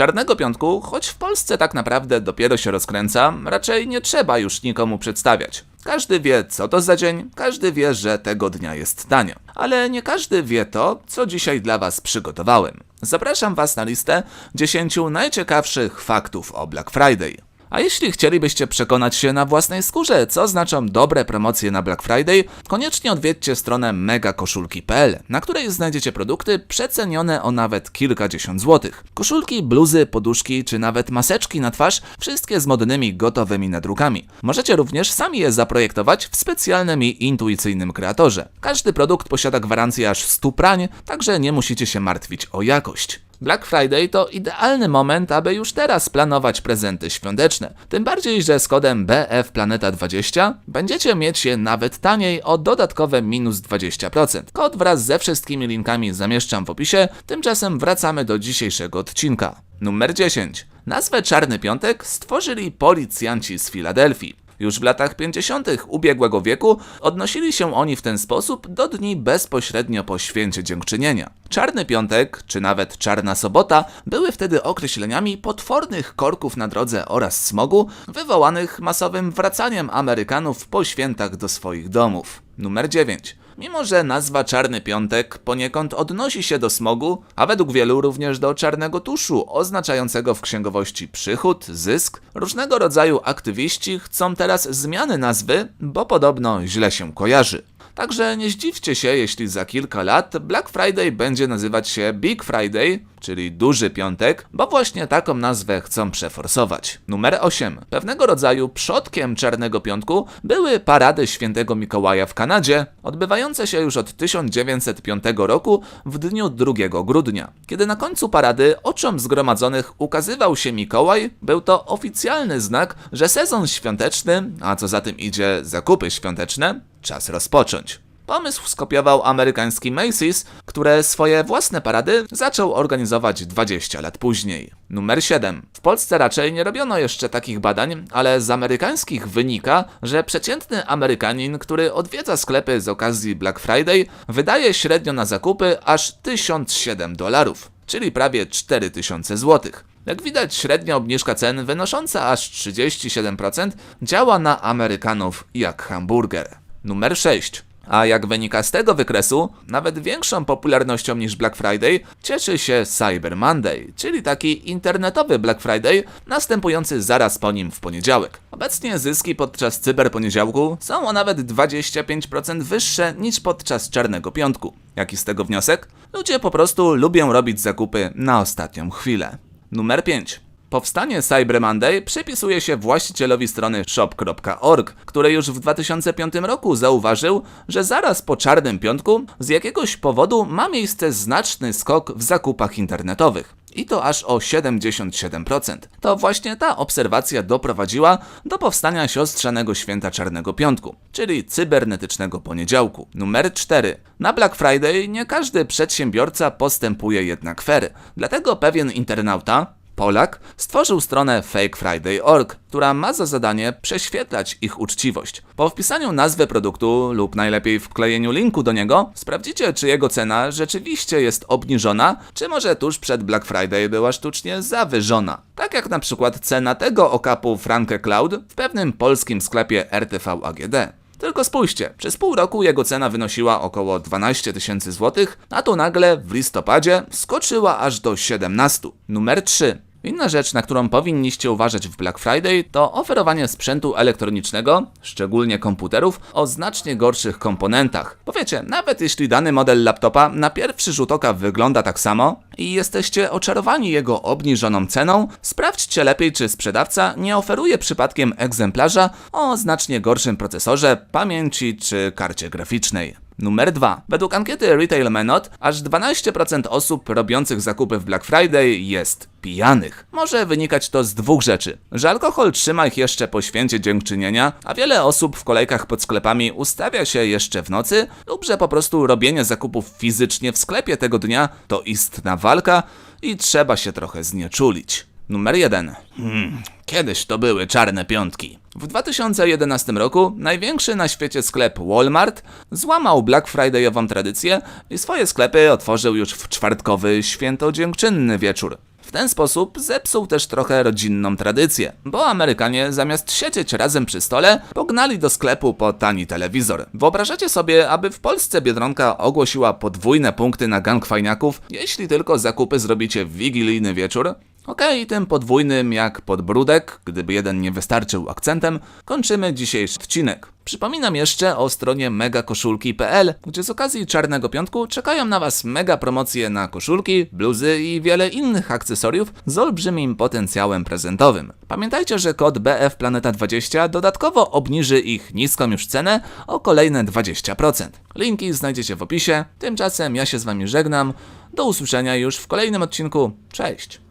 Czarnego Piątku, choć w Polsce tak naprawdę dopiero się rozkręca, raczej nie trzeba już nikomu przedstawiać. Każdy wie, co to za dzień, każdy wie, że tego dnia jest tanio. Ale nie każdy wie to, co dzisiaj dla Was przygotowałem. Zapraszam Was na listę 10 najciekawszych faktów o Black Friday. A jeśli chcielibyście przekonać się na własnej skórze, co znaczą dobre promocje na Black Friday, koniecznie odwiedźcie stronę megakoszulki.pl, na której znajdziecie produkty przecenione o nawet kilkadziesiąt złotych. Koszulki, bluzy, poduszki czy nawet maseczki na twarz, wszystkie z modnymi gotowymi nadrukami. Możecie również sami je zaprojektować w specjalnym i intuicyjnym kreatorze. Każdy produkt posiada gwarancję aż 100 prań, także nie musicie się martwić o jakość. Black Friday to idealny moment, aby już teraz planować prezenty świąteczne. Tym bardziej, że z kodem BFPlaneta20 będziecie mieć je nawet taniej o dodatkowe minus 20%. Kod wraz ze wszystkimi linkami zamieszczam w opisie, tymczasem wracamy do dzisiejszego odcinka. Numer 10. Nazwę Czarny Piątek stworzyli policjanci z Filadelfii. Już w latach 50. ubiegłego wieku odnosili się oni w ten sposób do dni bezpośrednio po święcie dziękczynienia. Czarny Piątek, czy nawet Czarna Sobota, były wtedy określeniami potwornych korków na drodze oraz smogu, wywołanych masowym wracaniem Amerykanów po świętach do swoich domów. Numer 9. Mimo, że nazwa Czarny Piątek poniekąd odnosi się do smogu, a według wielu również do czarnego tuszu, oznaczającego w księgowości przychód, zysk, różnego rodzaju aktywiści chcą teraz zmiany nazwy, bo podobno źle się kojarzy. Także nie zdziwcie się, jeśli za kilka lat Black Friday będzie nazywać się Big Friday, czyli Duży Piątek, bo właśnie taką nazwę chcą przeforsować. Numer 8. Pewnego rodzaju przodkiem Czarnego Piątku były parady Świętego Mikołaja w Kanadzie, odbywające się już od 1905 roku w dniu 2 grudnia. Kiedy na końcu parady oczom zgromadzonych ukazywał się Mikołaj, był to oficjalny znak, że sezon świąteczny, a co za tym idzie zakupy świąteczne, czas rozpocząć. Pomysł skopiował amerykański Macy's, które swoje własne parady zaczął organizować 20 lat później. Numer 7. W Polsce raczej nie robiono jeszcze takich badań, ale z amerykańskich wynika, że przeciętny Amerykanin, który odwiedza sklepy z okazji Black Friday, wydaje średnio na zakupy aż 1007 dolarów, czyli prawie 4000 złotych. Jak widać, średnia obniżka cen wynosząca aż 37% działa na Amerykanów jak hamburger. Numer 6. A jak wynika z tego wykresu, nawet większą popularnością niż Black Friday cieszy się Cyber Monday, czyli taki internetowy Black Friday następujący zaraz po nim w poniedziałek. Obecnie zyski podczas cyberponiedziałku są o nawet 25% wyższe niż podczas Czarnego Piątku. Jaki z tego wniosek? Ludzie po prostu lubią robić zakupy na ostatnią chwilę. Numer 5. Powstanie Cyber Monday przypisuje się właścicielowi strony shop.org, który już w 2005 roku zauważył, że zaraz po Czarnym Piątku z jakiegoś powodu ma miejsce znaczny skok w zakupach internetowych. I to aż o 77%. To właśnie ta obserwacja doprowadziła do powstania siostrzanego święta Czarnego Piątku, czyli cybernetycznego poniedziałku. Numer 4. Na Black Friday nie każdy przedsiębiorca postępuje jednak fair. Dlatego pewien internauta, Polak stworzył stronę fakefriday.org, która ma za zadanie prześwietlać ich uczciwość. Po wpisaniu nazwy produktu lub najlepiej wklejeniu linku do niego, sprawdzicie, czy jego cena rzeczywiście jest obniżona, czy może tuż przed Black Friday była sztucznie zawyżona. Tak jak na przykład cena tego okapu Franke Cloud w pewnym polskim sklepie RTV AGD. Tylko spójrzcie, przez pół roku jego cena wynosiła około 12 tysięcy złotych, a tu nagle w listopadzie skoczyła aż do 17. Numer 3. Inna rzecz, na którą powinniście uważać w Black Friday, to oferowanie sprzętu elektronicznego, szczególnie komputerów, o znacznie gorszych komponentach. Bo wiecie, nawet jeśli dany model laptopa na pierwszy rzut oka wygląda tak samo i jesteście oczarowani jego obniżoną ceną, sprawdźcie lepiej, czy sprzedawca nie oferuje przypadkiem egzemplarza o znacznie gorszym procesorze, pamięci czy karcie graficznej. Numer 2. Według ankiety Retail Menot, aż 12% osób robiących zakupy w Black Friday jest pijanych. Może wynikać to z dwóch rzeczy. Że alkohol trzyma ich jeszcze po święcie dziękczynienia, a wiele osób w kolejkach pod sklepami ustawia się jeszcze w nocy, lub że po prostu robienie zakupów fizycznie w sklepie tego dnia to istna walka i trzeba się trochę znieczulić. Numer 1. Hmm, kiedyś to były czarne piątki. W 2011 roku największy na świecie sklep Walmart złamał Black Friday'ową tradycję i swoje sklepy otworzył już w czwartkowy święto dziękczynny wieczór. W ten sposób zepsuł też trochę rodzinną tradycję, bo Amerykanie zamiast siedzieć razem przy stole, pognali do sklepu po tani telewizor. Wyobrażacie sobie, aby w Polsce Biedronka ogłosiła podwójne punkty na gang fajniaków, jeśli tylko zakupy zrobicie w wigilijny wieczór? Okej, tym podwójnym jak podbródek, gdyby jeden nie wystarczył akcentem, kończymy dzisiejszy odcinek. Przypominam jeszcze o stronie megakoszulki.pl, gdzie z okazji Czarnego Piątku czekają na Was mega promocje na koszulki, bluzy i wiele innych akcesoriów z olbrzymim potencjałem prezentowym. Pamiętajcie, że kod BFPlaneta20 dodatkowo obniży ich niską już cenę o kolejne 20%. Linki znajdziecie w opisie. Tymczasem ja się z Wami żegnam. Do usłyszenia już w kolejnym odcinku. Cześć!